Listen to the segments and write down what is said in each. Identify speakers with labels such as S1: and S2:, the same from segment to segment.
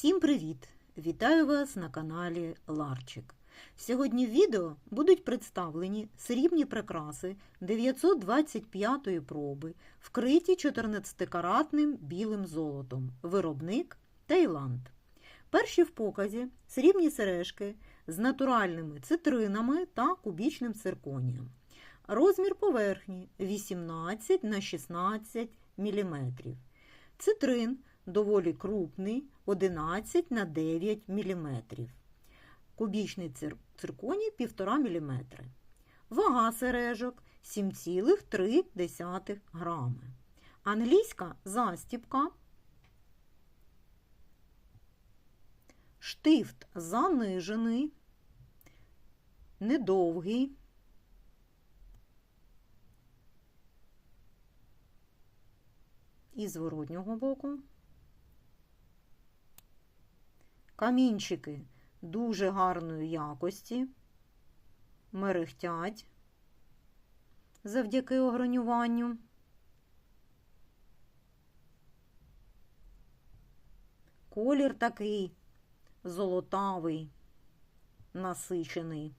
S1: Всім привіт! Вітаю вас на каналі Ларчик. Сьогодні в відео будуть представлені срібні прикраси 925-ї проби, вкриті 14-каратним білим золотом. Виробник Таїланд. Перші в показі срібні сережки з натуральними цитринами та кубічним цирконієм. Розмір поверхні 18 на 16 мм. Цитрин доволі крупний 11 на 9 мм. Кубічний цир- цирконій 1,5 мм. Вага сережок 7,3 грами. Англійська застіпка. Штифт занижений, недовгий. І з боку. Камінчики дуже гарної якості, мерехтять завдяки огранюванню. Колір такий золотавий, насичений.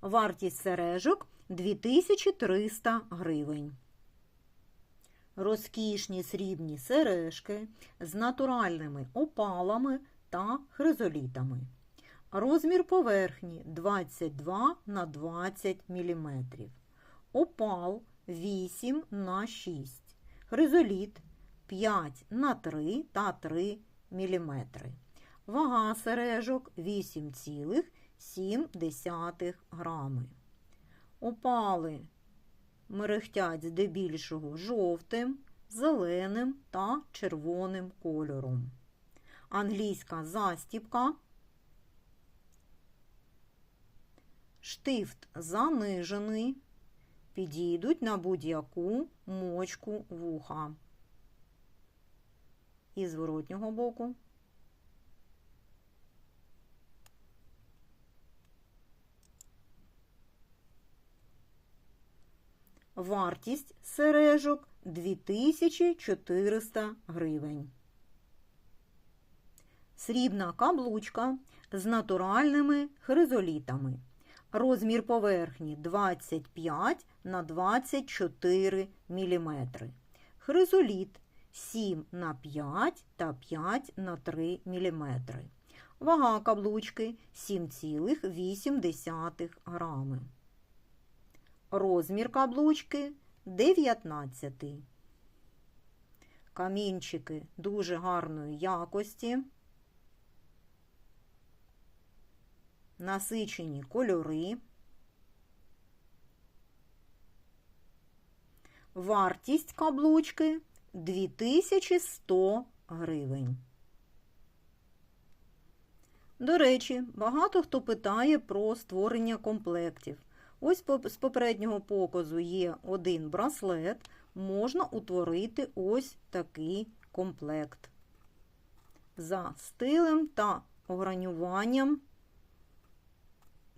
S1: Вартість сережок 2300 гривень. Розкішні срібні сережки з натуральними опалами та хризолітами. Розмір поверхні 22 на 20 мм. Опал 8 на 6. Хризоліт 5 на 3 та 3 мм. Вага сережок 8,7 грами. Опали мерехтять здебільшого жовтим, зеленим та червоним кольором. Англійська застіпка. Штифт занижений. Підійдуть на будь-яку мочку вуха. І зворотнього боку. Вартість сережок 2400 гривень. Срібна каблучка з натуральними хризолітами. Розмір поверхні 25 на 24 мм. Хризоліт 7 на 5 та 5 на 3 мм. Вага каблучки 7,8 грами. Розмір каблучки 19. Камінчики дуже гарної якості. Насичені кольори. Вартість каблучки 2100 гривень. До речі, багато хто питає про створення комплектів. Ось з попереднього показу є один браслет, можна утворити ось такий комплект. За стилем та огранюванням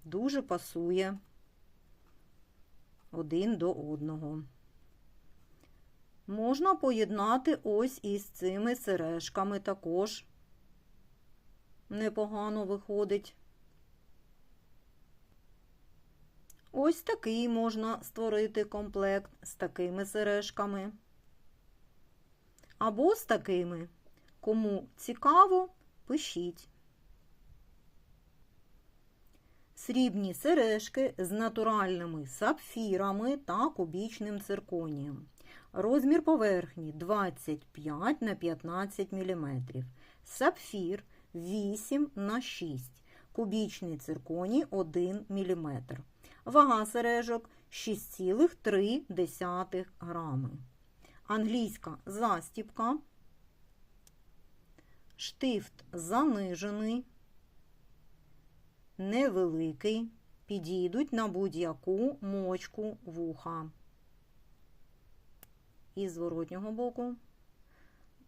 S1: дуже пасує один до одного. Можна поєднати ось із цими сережками також непогано виходить. Ось такий можна створити комплект з такими сережками. Або з такими. Кому цікаво, пишіть. Срібні сережки з натуральними сапфірами та кубічним цирконієм. Розмір поверхні 25 на 15 мм. Сапфір 8 на 6. Кубічний цирконій 1 мм. Вага сережок 6,3 грами. Англійська застіпка. Штифт занижений, невеликий. Підійдуть на будь-яку мочку вуха. І з зворотнього боку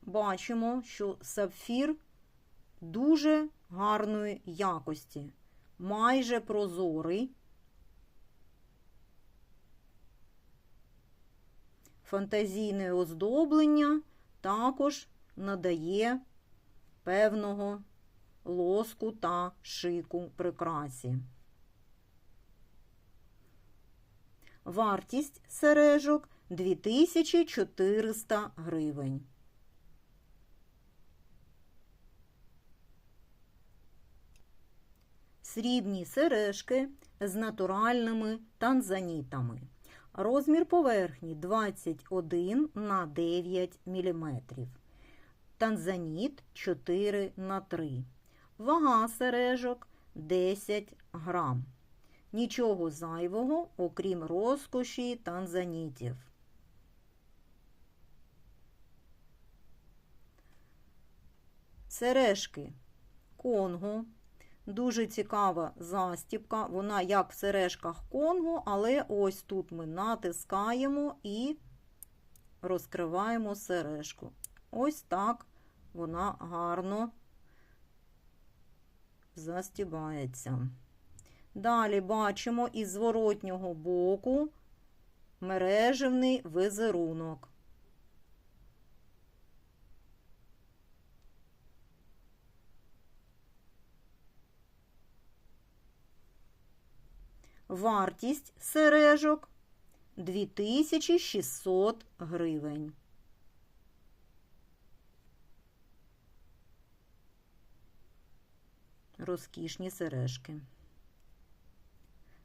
S1: бачимо, що сапфір дуже гарної якості, майже прозорий. Фантазійне оздоблення також надає певного лоску та шику прикрасі. Вартість сережок 2400 гривень. Срібні сережки з натуральними танзанітами. Розмір поверхні 21 на 9 мм. Танзаніт 4 на 3. Вага сережок 10 грам. Нічого зайвого, окрім розкоші танзанітів. Сережки Конго. Дуже цікава застіпка. Вона як в сережках Конго, але ось тут ми натискаємо і розкриваємо сережку. Ось так вона гарно застібається. Далі бачимо із зворотнього боку мережевний візерунок. Вартість сережок 2600 гривень. Розкішні сережки.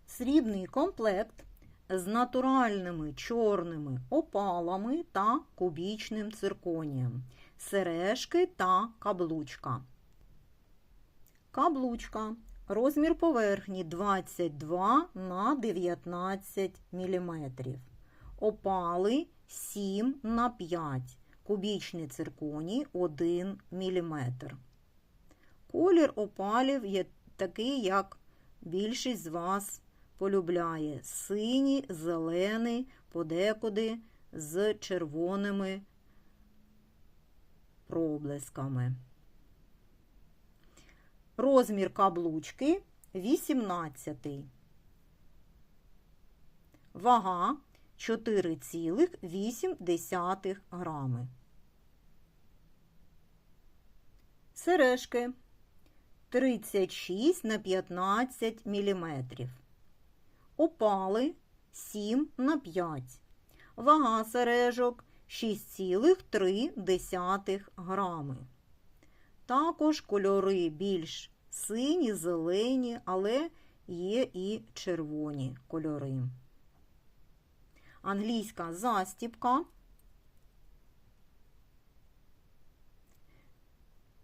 S1: Срібний комплект з натуральними чорними опалами та кубічним цирконієм. Сережки та каблучка. Каблучка. Розмір поверхні 22 на 19 мм. Опали 7 на 5 Кубічний цирконій 1 мм. Колір опалів є такий, як більшість з вас полюбляє. Синій, зелений, подекуди з червоними проблисками. Розмір каблучки 18. Вага 4,8 грами. Сережки 36 на 15 мм. Опали 7 на 5. Вага сережок 6,3 грами. Також кольори більш сині, зелені, але є і червоні кольори. Англійська застіпка.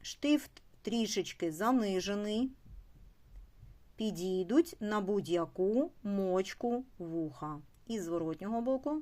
S1: Штифт трішечки занижений. Підійдуть на будь-яку мочку вуха. І зворотнього боку.